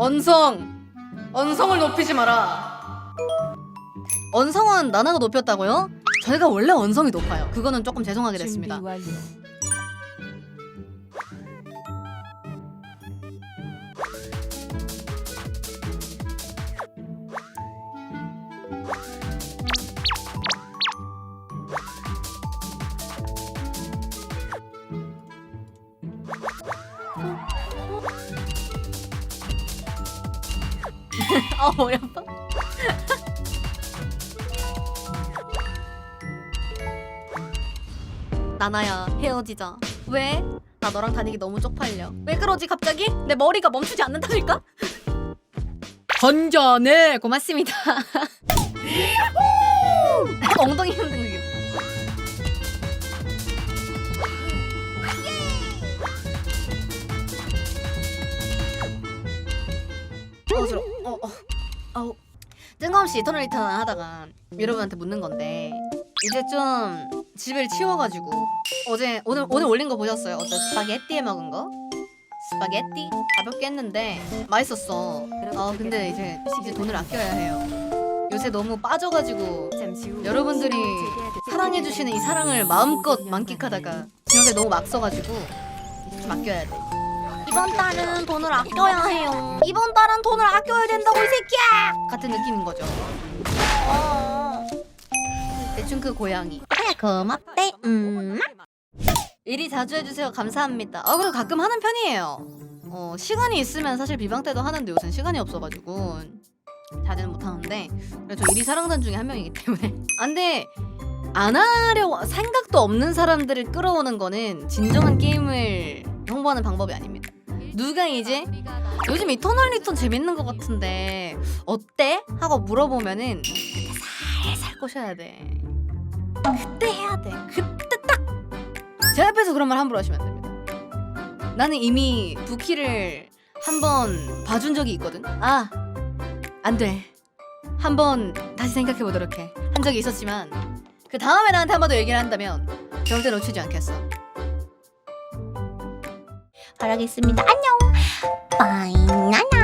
언성. 언성을 높이지 마라. 언성은 나나가 높였다고요? 저희가 원래 언성이 높아요. 그거는 조금 죄송하게 됐습니다 아 아파 나나야 헤어지자 왜? 나 너랑 다니기 너무 쪽팔려 왜 그러지 갑자기? 내 머리가 멈추지 않는다니까? 건전해 고맙습니다 엉덩이 흔드는 게 어지러 어, 어. 아우 뜬금없이 이터널 리턴 하다가 여러분한테 묻는 건데 이제 좀 집을 치워가지고 어제 오늘 오늘 올린 거 보셨어요? 어제 스파게티에 먹은 거? 스파게티 가볍게 했는데 맛있었어. 아 근데 이제 이제 돈을 아껴야 해요. 요새 너무 빠져가지고 여러분들이 사랑해주시는 이 사랑을 마음껏 만끽하다가 지난해 너무 막 써가지고 좀 아껴야 돼. 이번 달은 돈을 아껴야 해요. 이번 달은 아껴야 된다고 이 새끼야! 같은 느낌인 거죠. 어. 대충 그 고양이. 그래 고맙대. 음. 일이 자주 해주세요. 감사합니다. 아 그리고 가끔 하는 편이에요. 어 시간이 있으면 사실 비방 때도 하는데 요새 시간이 없어가지고 자주는 못 하는데 그래서 저 일이 사랑단 중에 한 명이기 때문에. 아, 근데 안 하려고 생각도 없는 사람들을 끌어오는 거는 진정한 게임을 홍보하는 방법이 아닙니다. 누가 이제 요즘 이터널 리턴 재밌는 것 같은데 어때? 하고 물어보면은 그때 살살 꼬셔야 돼. 그때 해야 돼. 그때 딱. 제 앞에서 그런 말 함부로 하시면 안 됩니다. 나는 이미 부키를 한 번 봐준 적이 있거든. 아, 안 돼. 한번 다시 생각해 보도록 해. 한 적이 있었지만 그 다음에 나한테 한 번 더 얘기를 한다면 절대 놓치지 않겠어. 바라겠습니다. 안녕. Banana